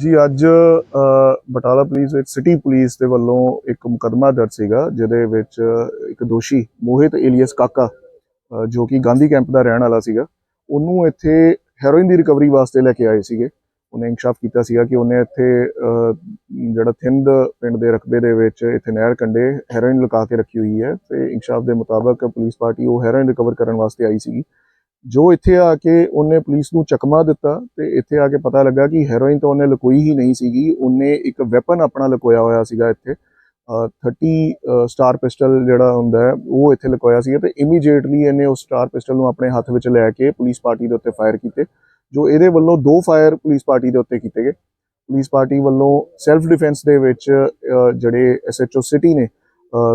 ਜੀ, ਅੱਜ ਬਟਾਲਾ ਪੁਲਿਸ ਵਿੱਚ ਸਿਟੀ ਪੁਲਿਸ ਦੇ ਵੱਲੋਂ ਇੱਕ ਮੁਕਦਮਾ ਦਰਜ ਸੀਗਾ, ਜਿਹਦੇ ਵਿੱਚ ਇੱਕ ਦੋਸ਼ੀ, ਮੋਹਿਤ ਏਲੀਅਸ ਕਾਕਾ ਜੋ ਕਿ ਗਾਂਧੀ ਕੈਂਪ ਦਾ ਰਹਿਣ ਵਾਲਾ ਸੀਗਾ, ਉਹਨੂੰ ਇੱਥੇ ਹੈਰੋਇਨ ਦੀ ਰਿਕਵਰੀ ਵਾਸਤੇ ਲੈ ਕੇ ਆਏ ਸੀਗੇ। ਉਹਨੇ ਇਨਕਸ਼ਾਫ ਕੀਤਾ ਸੀਗਾ ਕਿ ਉਹਨੇ ਇੱਥੇ ਜਿਹੜਾ ਥਿੰਦ ਪਿੰਡ ਦੇ ਰਕਬੇ ਦੇ ਵਿੱਚ ਇੱਥੇ ਨਹਿਰ ਕੰਢੇ ਹੈਰੋਇਨ ਲੁਕਾ ਕੇ ਰੱਖੀ ਹੋਈ ਹੈ ਤੇ ਇਨਕਸ਼ਾਫ ਦੇ ਮੁਤਾਬਕ ਪੁਲਿਸ ਪਾਰਟੀ ਉਹ ਹੈਰੋਇਨ ਰਿਕਵਰ ਕਰਨ ਵਾਸਤੇ ਆਈ ਸੀਗੀ। ਜੋ ਇੱਥੇ ਆ ਕੇ ਉਹਨੇ ਪੁਲਿਸ ਨੂੰ ਚਕਮਾ ਦਿੱਤਾ ਤੇ ਇੱਥੇ ਆ ਕੇ ਪਤਾ ਲੱਗਾ ਕਿ ਹੈਰੋਇਨ ਤਾਂ ਉਹਨੇ ਲੁਕੋਈ ਹੀ ਨਹੀਂ ਸੀਗੀ ਉਹਨੇ ਇੱਕ ਵੈਪਨ ਆਪਣਾ ਲੁਕੋਇਆ ਹੋਇਆ ਸੀਗਾ ਇੱਥੇ ਅ, 30 ਸਟਾਰ ਪਿਸਟਲ ਜਿਹੜਾ ਹੁੰਦਾ ਹੈ ਉਹ ਇੱਥੇ ਲੁਕੋਇਆ ਸੀਗਾ ਤੇ ਇਮੀਡੀਏਟਲੀ ਇਹਨੇ ਉਸ ਸਟਾਰ ਪਿਸਟਲ ਨੂੰ ਆਪਣੇ ਹੱਥ ਵਿੱਚ ਲੈ ਕੇ ਪੁਲਿਸ ਪਾਰਟੀ ਦੇ ਉੱਤੇ ਫਾਇਰ ਕੀਤੇ ਜੋ ਇਹਦੇ ਵੱਲੋਂ ਦੋ ਫਾਇਰ ਪੁਲਿਸ ਪਾਰਟੀ ਦੇ ਉੱਤੇ ਕੀਤੇ ਗਏ। ਪੁਲਿਸ ਪਾਰਟੀ ਵੱਲੋਂ ਸੈਲਫ ਡਿਫੈਂਸ ਦੇ ਵਿੱਚ ਅ, ਜਿਹੜੇ ਐਸਐਚਓ ਸਿਟੀ ਨੇ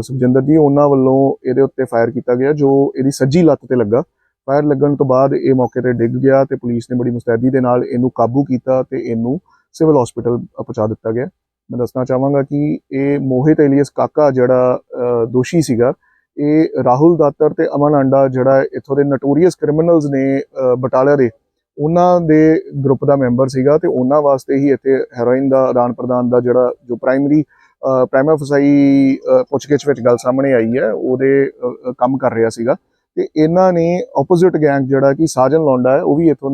ਸੁਖਜਿੰਦਰ ਜੀ ਉਹਨਾਂ ਵੱਲੋਂ ਇਹਦੇ ਉੱਤੇ ਫਾਇਰ ਕੀਤਾ ਗਿਆ ਜੋ ਇਹਦੀ ਸੱਜੀ ਲੱਤ ਤੇ ਲੱਗਾ। ਫਾਇਰ ਲੱਗਣ ਤੋਂ ਬਾਅਦ ਇਹ ਮੌਕੇ ਤੇ ਡਿੱਗ ਗਿਆ ਤੇ ਪੁਲਿਸ ਨੇ ਬੜੀ ਮੁਸਤੈਦੀ ਦੇ ਨਾਲ ਇਹਨੂੰ ਕਾਬੂ ਕੀਤਾ ਤੇ ਇਹਨੂੰ ਸਿਵਲ ਹਸਪੀਟਲ ਪਹੁੰਚਾ ਦਿੱਤਾ ਗਿਆ। ਮੈਂ ਦੱਸਣਾ ਚਾਹਾਂਗਾ ਕਿ ਇਹ ਮੋਹਿਤ ਏਲੀਅਸ ਕਾਕਾ ਜਿਹੜਾ ਦੋਸ਼ੀ ਸੀਗਾ, ਇਹ ਰਾਹੁਲ ਦਾਤਰ ਤੇ ਅਮਨ ਆਂਡਾ ਜਿਹੜਾ ਇੱਥੋਂ ਦੇ ਨਟੋਰੀਅਸ ਕ੍ਰਿਮੀਨਲਸ ਨੇ ਬਟਾਲਾ ਦੇ, ਉਹਨਾਂ ਦੇ ਗਰੁੱਪ ਦਾ ਮੈਂਬਰ ਸੀਗਾ ਤੇ ਉਹਨਾਂ ਵਾਸਤੇ ਹੀ ਇੱਥੇ ਹੈਰੋਇਨ ਦਾ ਆਦਾਨ ਪ੍ਰਦਾਨ ਦਾ ਜਿਹੜਾ ਜੋ ਪ੍ਰਾਇਮਰੀ ਪ੍ਰਾਈਮਾ ਫਸਾਈ ਪੁੱਛਗਿੱਛ ਵਿੱਚ ਗੱਲ ਸਾਹਮਣੇ ਆਈ ਹੈ, ਉਹਦੇ ਕੰਮ ਕਰ ਰਿਹਾ ਸੀਗਾ। ਤੇ ਇਹਨਾਂ ਨੇ ਆਪੋਜ਼ਿਟ ਗੈਂਗ ਜਿਹੜਾ ਕਿ ਸਾਜਨ ਲੌਂਡਾ ਹੈ, ਉਹ ਵੀ ਇਥੋਂ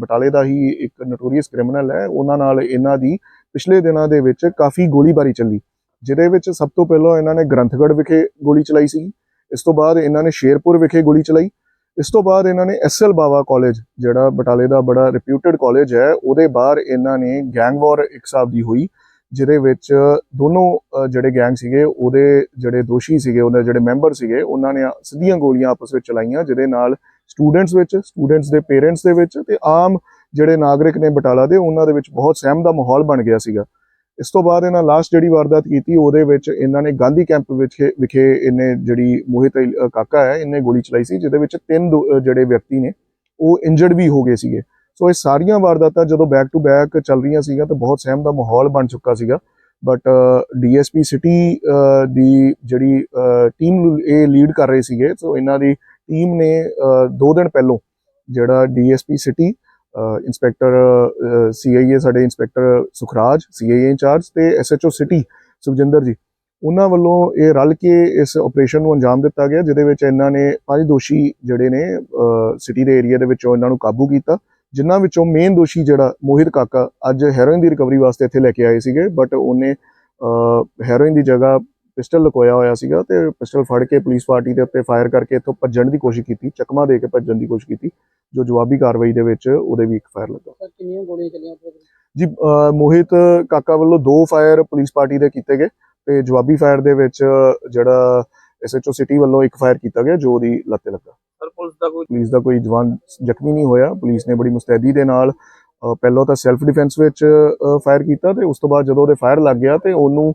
ਬਟਾਲੇ ਦਾ ਹੀ ਇੱਕ ਨਟੋਰੀਅਸ ਕ੍ਰਿਮੀਨਲ ਹੈ। ਉਹਨਾਂ ਨਾਲ ਇਹਨਾਂ ਦੀ ਪਿਛਲੇ ਦਿਨਾਂ ਦੇ ਵਿੱਚ ਕਾਫੀ ਗੋਲੀਬਾਰੀ ਚੱਲੀ, ਜਿਹਦੇ ਵਿੱਚ ਸਭ ਤੋਂ ਪਹਿਲਾਂ ਇਹਨਾਂ ਨੇ ਗ੍ਰੰਥਗੜ੍ਹ ਵਿਖੇ ਗੋਲੀ ਚਲਾਈ ਸੀ ਇਸ ਤੋਂ ਬਾਅਦ ਇਹਨਾਂ ਨੇ ਸ਼ੇਰਪੁਰ ਵਿਖੇ ਗੋਲੀ ਚਲਾਈ, ਇਸ ਤੋਂ ਬਾਅਦ ਇਹਨਾਂ ਨੇ ਐਸਐਲ ਬਾਵਾ ਕਾਲਜ ਜਿਹੜਾ ਬਟਾਲੇ ਦਾ ਬੜਾ ਰਿਪਿਊਟਡ ਕਾਲਜ ਹੈ, ਉਹਦੇ ਬਾਹਰ ਇਹਨਾਂ ਨੇ ਗੈਂਗ ਵਾਰ ਇੱਕ ਹਿਸਾਬ ਦੀ ਹੋਈ। ਜਿਹਦੇ ਵਿੱਚ ਦੋਨੋਂ ਜਿਹੜੇ ਗੈਂਗ ਸੀਗੇ, ਉਹਦੇ ਜਿਹੜੇ ਦੋਸ਼ੀ ਸੀਗੇ, ਉਹਦੇ ਜਿਹੜੇ ਮੈਂਬਰ ਸੀਗੇ, ਉਹਨਾਂ ਨੇ ਸਿੱਧੀਆਂ ਗੋਲੀਆਂ ਆਪਸ ਵਿੱਚ ਚਲਾਈਆਂ, ਜਿਹਦੇ ਨਾਲ ਸਟੂਡੈਂਟਸ ਵਿੱਚ ਸਟੂਡੈਂਟਸ ਦੇ ਪੇਰੈਂਟਸ ਦੇ ਵਿੱਚ ਤੇ ਆਮ ਜਿਹੜੇ ਨਾਗਰਿਕ ਨੇ ਬਟਾਲਾ ਦੇ, ਉਹਨਾਂ ਦੇ ਵਿੱਚ ਬਹੁਤ ਸਹਿਮ ਦਾ ਮਾਹੌਲ ਬਣ ਗਿਆ ਸੀਗਾ। ਇਸ ਤੋਂ ਬਾਅਦ ਇਹਨਾਂ ਲਾਸਟ ਜਿਹੜੀ ਵਾਰਦਾਤ ਕੀਤੀ, ਉਹਦੇ ਵਿੱਚ ਇਹਨਾਂ ਨੇ ਗਾਂਧੀ ਕੈਂਪ ਵਿੱਚ ਵਿਖੇ ਇਹਨੇ ਜਿਹੜੀ ਮੋਹਿਤ ਕਾਕਾ ਹੈ, ਇਹਨੇ ਗੋਲੀ ਚਲਾਈ ਸੀ, ਜਿਹਦੇ ਵਿੱਚ ਤਿੰਨ ਦੋ- ਜਿਹੜੇ ਵਿਅਕਤੀ ਨੇ, ਉਹ ਇੰਜਰਡ ਵੀ ਹੋ ਗਏ ਸੀਗੇ। ਸੋ ਇਹ ਸਾਰੀਆਂ ਵਾਰਦਾਤਾਂ ਜਦੋਂ ਬੈਕ ਟੂ ਬੈਕ ਚੱਲ ਰਹੀਆਂ ਸੀਗਾ ਤਾਂ ਬਹੁਤ ਸਹਿਮ ਦਾ ਮਾਹੌਲ ਬਣ ਚੁੱਕਾ ਸੀਗਾ। ਬਟ ਡੀਐਸਪੀ ਸਿਟੀ ਦੀ ਜਿਹੜੀ ਟੀਮ ਨੂੰ ਇਹ ਲੀਡ ਕਰ ਰਹੇ ਸੀਗੇ। ਸੋ ਇਹਨਾਂ ਦੀ ਟੀਮ ਨੇ ਅ, ਦੋ ਦਿਨ ਪਹਿਲੋਂ ਜਿਹੜਾ ਡੀਐਸਪੀ ਸਿਟੀ ਇੰਸਪੈਕਟਰ ਸੀਆਈਏ ਸਾਡੇ ਇੰਸਪੈਕਟਰ ਸੁਖਰਾਜ ਸੀਆਈਏ ਇੰਚਾਰਜ ਤੇ ਐਸਐਚਓ ਸਿਟੀ ਸੁਖਜਿੰਦਰ ਜੀ ਉਹਨਾਂ ਵੱਲੋਂ ਇਹ ਰਲ ਕੇ ਇਸ ਆਪਰੇਸ਼ਨ ਨੂੰ ਅੰਜਾਮ ਦਿੱਤਾ ਗਿਆ ਜਿਹਦੇ ਵਿੱਚ ਇਹਨਾਂ ਨੇ ਪੰਜ ਦੋਸ਼ੀ ਜਿਹੜੇ ਨੇ ਸਿਟੀ ਦੇ ਏਰੀਆ ਦੇ ਵਿੱਚੋਂ ਇਹਨਾਂ ਨੂੰ ਕਾਬੂ ਕੀਤਾ। ਜਿਨ੍ਹਾਂ ਵਿੱਚੋਂ ਮੇਨ ਦੋਸ਼ੀ ਜਿਹੜਾ ਮੋਹਿਤ ਕਾਕਾ ਅੱਜ ਹੈਰੋਇਨ ਦੀ ਰਿਕਵਰੀ ਵਾਸਤੇ ਇੱਥੇ ਲੈ ਕੇ ਆਏ ਸੀਗੇ ਬਟ ਉਹਨੇ ਹੈਰੋਇਨ ਦੀ ਜਗ੍ਹਾ ਪਿਸਟਲ ਲੁਕੋਇਆ ਹੋਇਆ ਸੀਗਾ ਤੇ ਪਿਸਟਲ ਫੜ ਕੇ ਪੁਲਿਸ ਪਾਰਟੀ ਦੇ ਉੱਤੇ ਫਾਇਰ ਕਰਕੇ ਇੱਥੋਂ ਭੱਜਣ ਦੀ ਕੋਸ਼ਿਸ਼ ਕੀਤੀ ਚਕਮਾ ਦੇ ਕੇ ਭੱਜਣ ਦੀ ਕੋਸ਼ਿਸ਼ ਕੀਤੀ ਜੋ ਜਵਾਬੀ ਕਾਰਵਾਈ ਦੇ ਵਿੱਚ ਉਹਦੇ ਵੀ ਇੱਕ ਫਾਇਰ ਲੱਗਾ। ਸਰ ਕਿੰਨੀਆਂ ਗੋਲੀਆਂ ਚੱਲੀਆਂ ਜੀ ਮੋਹਿਤ ਕਾਕਾ ਵੱਲੋਂ ਦੋ ਫਾਇਰ ਪੁਲਿਸ ਪਾਰਟੀ ਦੇ ਕੀਤੇ ਗਏ ਤੇ ਜਵਾਬੀ ਫਾਇਰ ਦੇ ਵਿੱਚ ਜਿਹੜਾ ਐਸਐਚਓ ਸਿਟੀ ਵੱਲੋਂ ਇੱਕ ਫਾਇਰ ਕੀਤਾ ਗਿਆ ਜੋ ਉਹਦੀ ਲੱਤੇ ਲੱਗਾ। ਸਰ ਪੁਲਿਸ ਦਾ ਕੋਈ ਪੁਲਿਸ ਦਾ ਕੋਈ ਜਵਾਨ ਜ਼ਖਮੀ ਨਹੀਂ ਹੋਇਆ। ਪੁਲਿਸ ਨੇ ਬੜੀ ਮੁਸਤੈਦੀ ਦੇ ਨਾਲ ਪਹਿਲਾਂ ਤਾਂ ਸੈਲਫ ਡਿਫੈਂਸ ਵਿੱਚ ਫਾਇਰ ਕੀਤਾ ਤੇ ਉਸ ਤੋਂ ਬਾਅਦ ਜਦੋਂ ਉਹਦੇ ਫਾਇਰ ਲੱਗ ਗਿਆ ਤੇ ਉਹਨੂੰ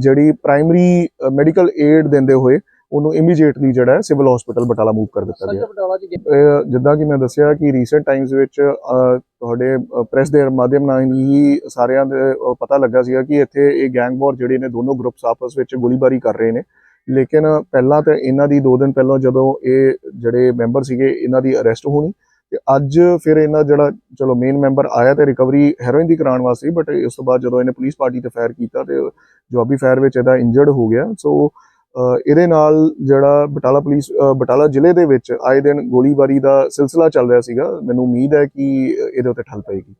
ਜਿਹੜੀ ਪ੍ਰਾਇਮਰੀ ਮੈਡੀਕਲ ਏਡ ਦਿੰਦੇ ਹੋਏ ਉਹਨੂੰ ਇਮੀਡੀਏਟਲੀ ਜਿਹੜਾ ਹੈ ਸਿਵਲ ਹਸਪੀਟਲ ਬਟਾਲਾ ਮੂਵ ਕਰ ਦਿੱਤਾ ਗਿਆ। ਜਿੱਦਾਂ ਕਿ ਮੈਂ ਦੱਸਿਆ ਕਿ ਰੀਸੈਂਟ ਟਾਈਮਸ ਵਿੱਚ ਤੁਹਾਡੇ ਪ੍ਰੈਸ ਦੇ ਮਾਧਿਅਮ ਨਾਲ ਹੀ ਸਾਰਿਆਂ ਦੇ ਪਤਾ ਲੱਗਾ ਸੀਗਾ ਕਿ ਇੱਥੇ ਇਹ ਗੈਂਗ ਵਾਰ ਜਿਹੜੇ ਨੇ ਦੋਨੋਂ ਗਰੁੱਪਸ ਆਪਸ ਵਿੱਚ ਗੋਲੀਬਾਰੀ ਕਰ ਰਹੇ ਨੇ। ਲੇਕਿਨ ਪਹਿਲਾਂ ਤਾਂ ਇਹਨਾਂ ਦੀ 2 ਦਿਨ ਪਹਿਲਾਂ ਜਦੋਂ ਇਹ ਜਿਹੜੇ ਮੈਂਬਰ ਸੀਗੇ, ਇਹਨਾਂ ਦੀ ਅਰੈਸਟ ਹੋਣੀ ਤੇ ਅੱਜ ਫਿਰ ਇਹਨਾਂ ਜਿਹੜਾ, ਚਲੋ ਮੇਨ ਮੈਂਬਰ ਆਇਆ ਤੇ ਰਿਕਵਰੀ ਹੈਰੋਇਨ ਦੀ ਕਰਾਉਣ ਵਾਸਤੇ ਬਟ ਉਸ ਤੋਂ ਬਾਅਦ ਜਦੋਂ ਇਹਨੇ ਪੁਲਿਸ ਪਾਰਟੀ ਤੇ ਫਾਇਰ ਕੀਤਾ ਤੇ ਜਵਾਬੀ ਫਾਇਰ ਵਿੱਚ ਇਹਦਾ ਇੰਜਰਡ ਹੋ ਗਿਆ। ਸੋ ਇਹਦੇ ਨਾਲ ਜਿਹੜਾ ਬਟਾਲਾ ਪੁਲਿਸ ਬਟਾਲਾ ਜ਼ਿਲ੍ਹੇ ਦੇ ਵਿੱਚ ਆਏ ਦਿਨ ਗੋਲੀਬਾਰੀ ਦਾ ਸਿਲਸਿਲਾ ਚੱਲ ਰਿਹਾ ਸੀਗਾ। ਮੈਨੂੰ ਉਮੀਦ ਹੈ ਕਿ ਇਹਦੇ ਉੱਤੇ ਠੱਲ ਪਏਗੀ।